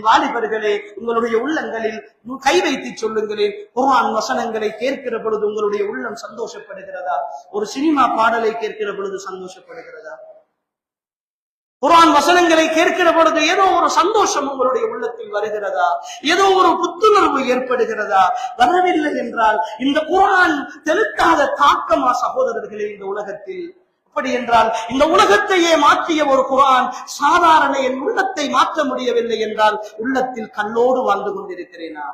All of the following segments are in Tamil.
வாலிபர்களே உங்களுடைய உள்ளங்களில் கை வைத்து சொல்லுங்களேன். குரான் வசனங்களை கேட்கிற பொழுது உங்களுடைய உள்ளம் சந்தோஷப்படுகிறதா? ஒரு சினிமா பாடலை கேட்கிற பொழுது சந்தோஷப்படுகிறதா? குரான் வசனங்களை கேட்கிற பொழுது ஏதோ ஒரு சந்தோஷம் உங்களுடைய உள்ளத்தில் வருகிறதா? ஏதோ ஒரு புத்துணர்வு ஏற்படுகிறதா? வரவில்லை என்றால் இந்த குரான் செலுத்தாத தாக்கமா சகோதரர்களே இந்த உலகத்தில்? அப்படி என்றால் இந்த உலகத்தையே மாற்றிய ஒரு குரான் சாதாரண என் உள்ளத்தை மாற்ற முடியவில்லை என்றால் உள்ளத்தில் கல்லோடு வாழ்ந்து கொண்டிருக்கிறேனா?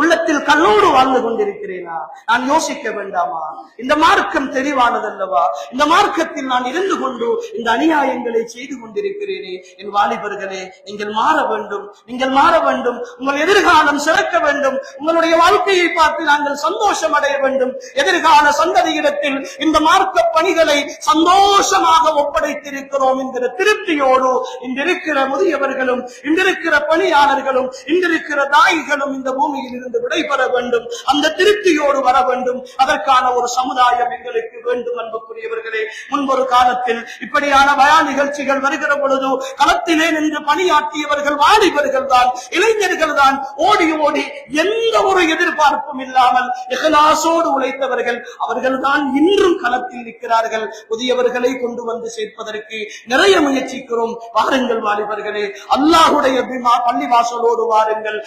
உள்ளத்தில் கல்லோடு வாழ்ந்து கொண்டிருக்கிறேனா? நான் யோசிக்க வேண்டாமா? இந்த மார்க்கம் தெளிவானதல்லவா? இந்த மார்க்கத்தில் நான் இருந்து கொண்டு இந்த அநியாயங்களை செய்து கொண்டிருக்கிறேனே. என் வாலிபர்களே நீங்கள் மாற வேண்டும். நீங்கள் மாற வேண்டும். உங்கள் எதிர்காலம் சிறக்க வேண்டும். உங்களுடைய வாழ்க்கையை பார்த்து நாங்கள் சந்தோஷம் அடைய வேண்டும். எதிர்கால சந்ததியிடத்தில் இந்த மார்க்க பணிகளை சந்தோஷமாக ஒப்படைத்திருக்கிறோம் என்கிற திருப்தியோடு இன்றிருக்கிற முதியவர்களும் இன்றிருக்கிற பணியாளர்களும் இன்றிருக்கிற தாய்களும் இந்த பூமியில் இருந்து விடைபெற வேண்டும். அந்த திருப்தியோடு வர வேண்டும். அதற்கான ஒரு சமுதாயம் எங்களுக்கு வேண்டும் அன்புக்குரியவர்களே. முன்பொரு காலத்தில் இப்படியான பயா நிகழ்ச்சிகள் வருகிற பொழுது களத்திலே நின்று பணியாற்றியவர்கள் வாலிபர்கள் தான் இளைஞர்கள் தான் ஓடி ஓடி எந்த ஒரு எதிர்பார்ப்பும் இல்லாமல் எகலாசோடு உழைத்தவர்கள் அவர்கள் தான் இன்றும் களத்தில் நிற்கிறார்கள். புதியவர்களை கொண்டு வந்து சேர்ப்பதற்கு நிறைய முயற்சிக்கிறோம். வாருங்கள் வாலிபர்களே. அல்லாஹுடைய பள்ளி வாசலோடு வாருங்கள்.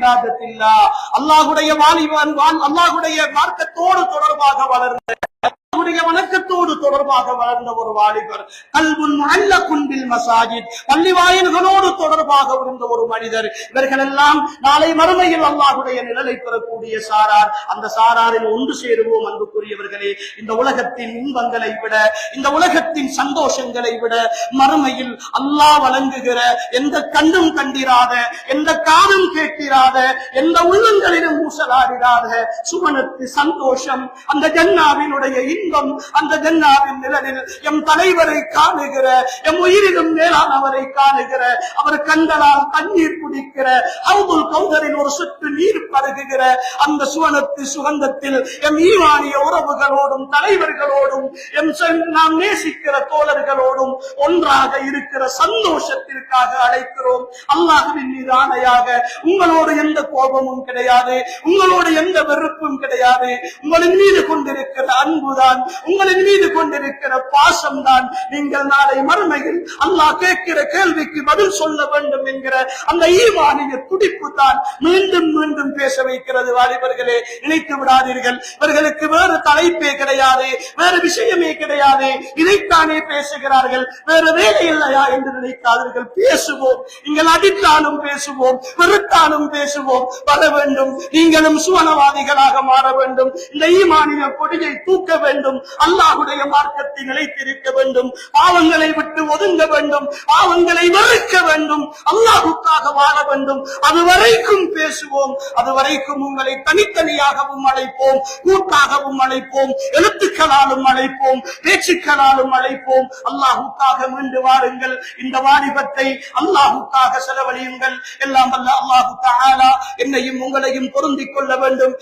இபாதத்தில்லா. அல்லாஹுடைய வாலிபன் அல்லாஹுடைய மார்க்கத்தோடு தொடர்பாக வளர்ந்த அல்லாஹ்வுடைய வணக்கத்தோடு தொடர்பாக வளர்ந்த ஒரு வாலிபர். கல்புன் அல்ல பில் மசாஜித். பள்ளி வாயில்களோடு தொடர்பாக இருந்த ஒரு மனிதர். இவர்கள் எல்லாம் நாளை மறுமையில் அல்லாஹுடைய நிழலை பெறக்கூடிய சாரார். அந்த சாராரில் ஒன்று சேருவோம் அன்புக்குரியவர்களே. இந்த உலகத்தின் இன்பங்களை விட இந்த உலகத்தின் சந்தோஷங்களை விட மறுமையில் அல்லாஹ் வழங்குகிற எந்த கண்ணும் கண்டிராத எந்த காதும் கேட்டிராத எந்த உள்ளங்களிலும் ஊசலாடிராத சுவனத்து சந்தோஷம் அந்த ஜன்னாவினுடைய இன்பம் தெய்வம் அந்த ஜன்னாவின் நிழலில் எம் தலைவரை காணுகிற எம் உயிரிலும் மேலானவரை காணுகிற அவர் கண்களால் தண்ணீர் குடிக்கிற அவுதுல் கௌதரின் ஒரு சுற்று நீர் பருகுகிற அந்த சுவனத்து சுகந்தத்தில் எம் ஈவானிய உறவுகளோடும் தலைவர்களோடும் எம் நாம் நேசிக்கிற தோழர்களோடும் ஒன்றாக இருக்கிற சந்தோஷத்திற்காக அழைக்கிறோம். அல்லாஹுவின் மீது ஆணையாக உங்களோடு எந்த கோபமும் கிடையாது உங்களோடு எந்த வெறுப்பும் கிடையாது. உங்களின் மீது கொண்டிருக்கிற அன்புதான் உங்களின் மீது கொண்டிருக்கிற பாசம்தான். நீங்கள் நாளை மறுமையில் அல்லாஹ் கேட்கிற கேள்விக்கு பதில் சொல்ல வேண்டும் என்கிற அந்த ஈமானிய துடிப்பு தான் மீண்டும் மீண்டும் பேச வைக்கிறது வாலிபர்களே. நினைத்து விடாதீர்கள். இவர்களுக்கு வேறு தலைப்பே கிடையாது. வேறு விஷயமே கிடையாது. இதைத்தானே பேசுகிறார்கள். வேறு வேலை இல்லையா என்று நினைக்காதீர்கள். பேசுவோம். நீங்கள் அடித்தாலும் பேசுவோம். வெறுத்தாலும் பேசுவோம். வர வேண்டும். நீங்களும் சுவனவாதிகளாக மாற வேண்டும். இந்த ஈமானிய கொடியை தூக்க வேண்டும். அல்லாஹுடைய மார்க்கத்தை நிலைத்திருக்க வேண்டும். பாவங்களை விட்டு ஒதுங்க வேண்டும். பாவங்களை வெறுக்க வேண்டும். அல்லாஹுக்காக வாழ வேண்டும். அது வரைக்கும் பேசுவோம். அது வரைக்கும் உங்களை தனித்தனியாகவும் அழைப்போம் கூட்டாகவும் அழைப்போம் எழுத்துக்களாலும் அழைப்போம் பேச்சுக்களாலும் அழைப்போம். அல்லாஹுக்காக மீண்டு வாருங்கள். இந்த வாலிபத்தை அல்லாஹுக்காக செலவழியுங்கள். எல்லாம் வல்ல அல்லாஹு என்னையும் உங்களையும் பொருந்திக் கொள்ள வேண்டும்.